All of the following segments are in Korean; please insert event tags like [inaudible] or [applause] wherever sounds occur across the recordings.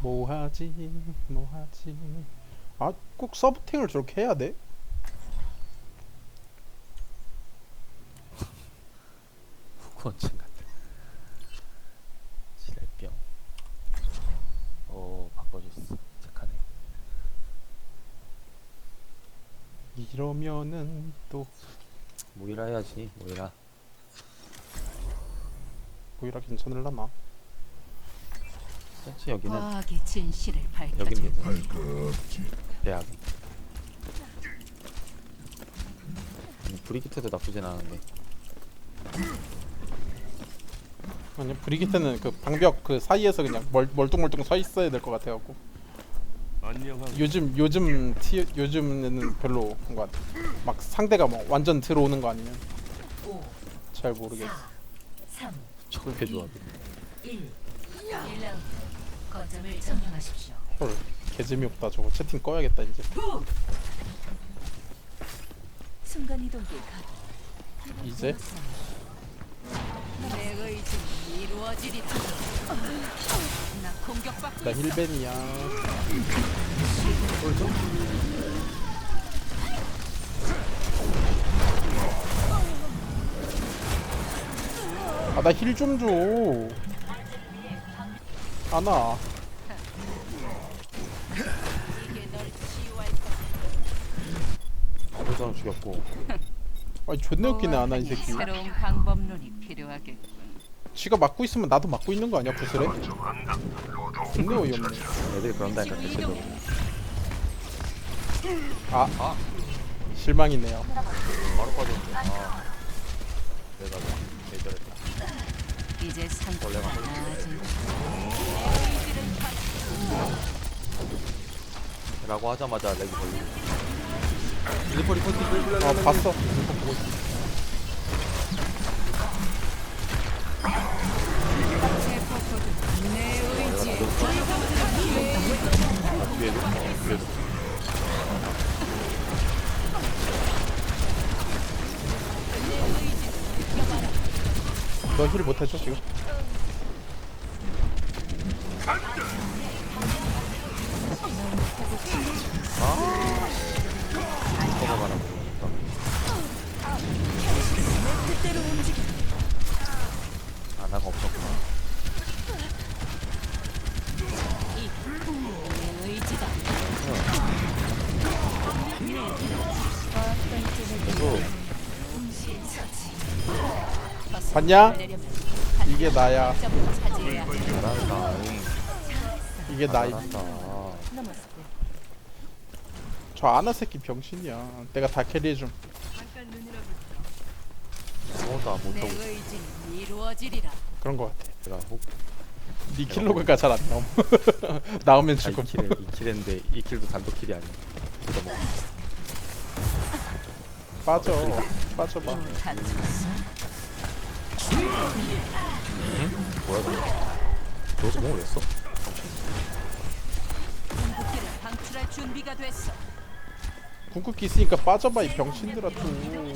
뭐하지 뭐하지 아 꼭 서브팅을 저렇게 해야 돼? [laughs] 후원증 같아. 지랄병. 오 바꿔줬어. 착하네. 이러면은 또 모이라 해야지. 모이라. 오히려 괜찮을라나 그렇지 여기는 과학의 진실을 밝혀줘. 여긴 괜찮아. 대학. 음, 브리기트도 나쁘진 않은데. 아니 브리기트는 그 방벽 그 사이에서 그냥 멀, 멀뚱멀뚱 서 있어야 될 것 같아갖고 요즘 요즘 티 요즘에는 별로 그런 것 같아 막 상대가 뭐 완전 들어오는 거 아니면 5, 잘 모르겠어 3, 철폐 조합이. 1. 1라운드. 거점을 점령하십시오. 헐 개재미 없다 저거 채팅 꺼야겠다 이제 순간 이동기 가동. 이제 내 의지는 이루어지리라. 나 공격받고 나 있어. 힐벤이야 아나 힐 좀 줘. 아나 이게 널 치유할 것. 회장 죽였고. 아니 존나 웃기네 아나 이 새끼 새로운 방법론이 필요하겠군. 지가 막고 있으면 나도 막고 있는 거 아니야 구슬에? 존나 어이없네 애들이 그런다니까 대체적으로. 아, 실망이네요 바로 빠졌는데. 아. 내가 개절했다. 이제 상태가 원래가 나아진. 라고 하자마자 렉이 걸리고. 리퍼 리퍼 아 봤어 뒤에도 어, 뒤에도. 너 힐 못해줘 지금? 리 아 나가 없었구나. 내 의지다. 그래서 봤냐? 이게 나야 점을 차지해야 해. 잘한다. 이게 나이 잘한다. 저 아나 새끼 병신이야 내가 다 캐리해줌 아무것 도안내 못하고 이루어지리라. 그런 거 같아 제가 혹 니 킬로그가 잘 안 나옴 [laughs] 나오면 아, 죽음 2킬 2킬 했는데 2킬도 단독 킬이 아니야. 뭐 [laughs] 빠져 빠져봐 다쳤어. 뭐야 너? 너 성공을 했어? 궁극기를 방출할 준비가 됐어. 궁극기 있으니까 빠져봐 이 병신들아 좀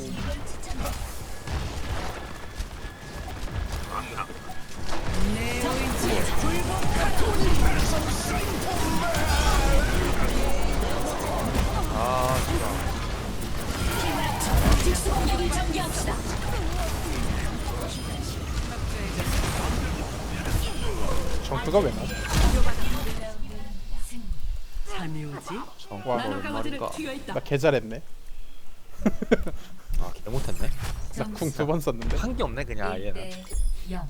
아 진짜. 정크가 왜 나와? 잠이 오지? 정과가 얼마인가? 나 개잘했네 아 개 못했네. 나 궁 두 번 썼는데 한 게 없네 그냥 아예. 0.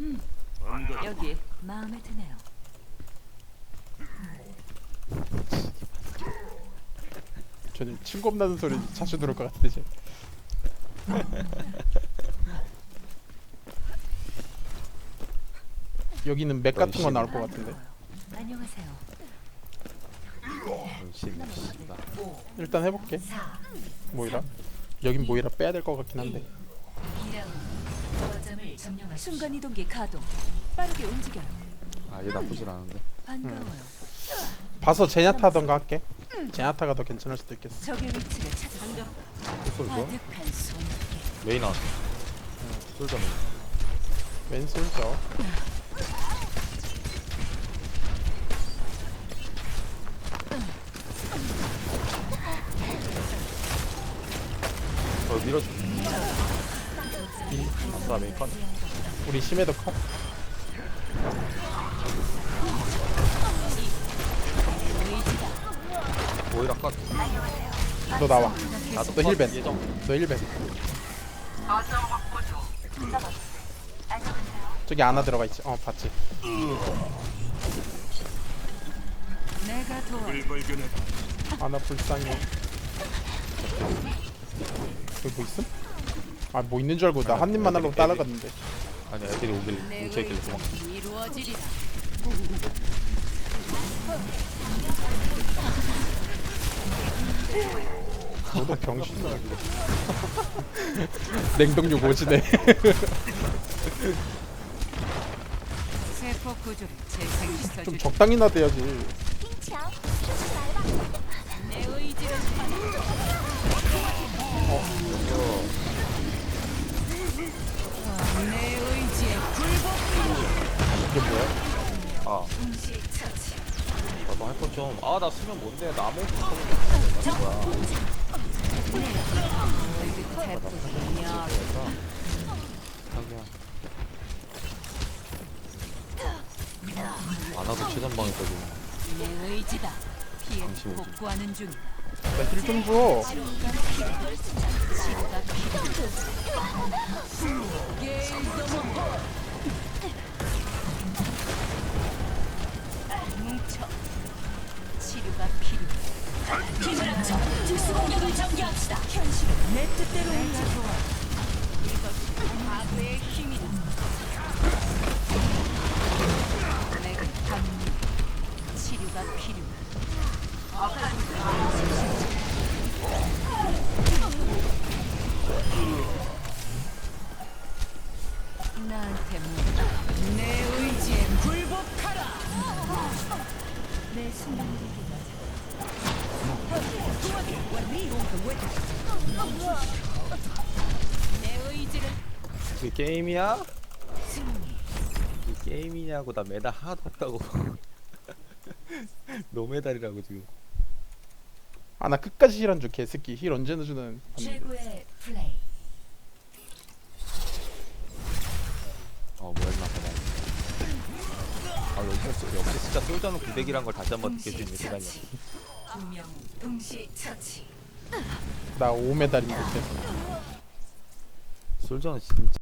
음, 여기 마음에 드네요. 저는 친검 나는 소리 자주 들을 것 같은데 이제 [laughs] 여기는 맥 같은 거 나올 것 같은데 안녕하세요. 일단 해볼게 4, 모이라 여긴 모이라 빼야 될 것 같긴 한데 2라운드. 거 점령하십시오. 순간 이동기 가동. 빠르게 움직여요. 아얘 나쁘진 않은데. 반가워요. 봐서 제냐타 하던가 할게 제냐타가 더 괜찮을 수도 있겠어 적의 위치를 찾아. 소설 좋아? 아득한. 메인 나왔어 솔저 메인 왼솔죠 어 밀어줘 아싸 컷 우리 심해도 컷 오히려 컷. 너 나와. 나도 너 컷. 힐벤 예정. 너 힐벤 저기 아나 들어가 있지. 어 봤지. 내가 도와. 아나 불쌍해. 여기 뭐 있음? 아 뭐 있는 줄 알고 나 한 입만 하려고 따라갔는데. 아니 애들이 오길 내 뭉쳐있길래 도망. 이루어지리라. 너도 병신이야 [laughs] 냉동육 오지네. 세포 구조를 재생시켜 좀줄 적당히 나대야지. 내 의지를 나도 할 거좀아 나 수면 뭔데 나 아무것도 못하는 거야. 자기야 안 하고 최전방에 거지 내 의지다. 피해 잠시 오지. 복구하는 중. 나힐좀 줘. 치료가 필요해. 게일도모. 내 뜻대로 좋아. 이것이 과거의 힘이다. 내가 합류. 치료가 필요해. 나한테 묻어. 내 의지에 굴복하라. 내내 의지를 이게 게임이야? 이게 게임이냐고 나 메달 하나도 없다고. [laughs] 노메달이라고 지금. 아 나 끝까지 힐 안 줘 개새끼. 힐 언제 넣어주는 최고의 플레이. 어 뭐야 나 보네 아 역시 역시 진짜 솔저는 900이란 걸 다시 한번 느낄 수 있는 시간이야 두명 동시 처치. 나 5메달인데 솔저는 진짜